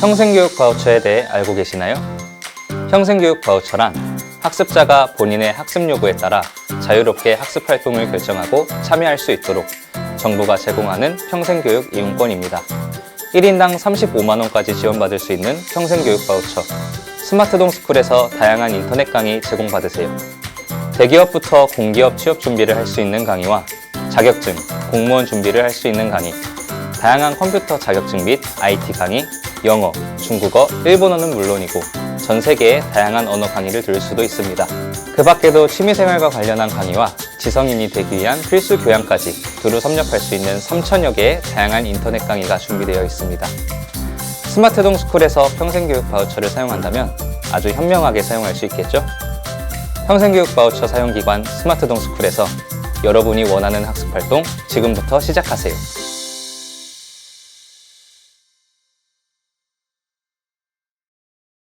평생교육 바우처에 대해 알고 계시나요? 평생교육 바우처란 학습자가 본인의 학습 요구에 따라 자유롭게 학습 활동을 결정하고 참여할 수 있도록 정부가 제공하는 평생교육 이용권입니다. 1인당 35만원까지 지원받을 수 있는 평생교육 바우처. 스마트동 스쿨에서 다양한 인터넷 강의 제공받으세요. 대기업부터 공기업 취업 준비를 할 수 있는 강의와 자격증, 공무원 준비를 할 수 있는 강의, 다양한 컴퓨터 자격증 및 IT 강의, 영어, 중국어, 일본어는 물론이고 전 세계의 다양한 언어 강의를 들을 수도 있습니다. 그 밖에도 취미생활과 관련한 강의와 지성인이 되기 위한 필수 교양까지 두루 섭렵할 수 있는 3천여 개의 다양한 인터넷 강의가 준비되어 있습니다. 스마트동 스쿨에서 평생교육 바우처를 사용한다면 아주 현명하게 사용할 수 있겠죠? 평생교육 바우처 사용기관 스마트동 스쿨에서 여러분이 원하는 학습 활동 지금부터 시작하세요.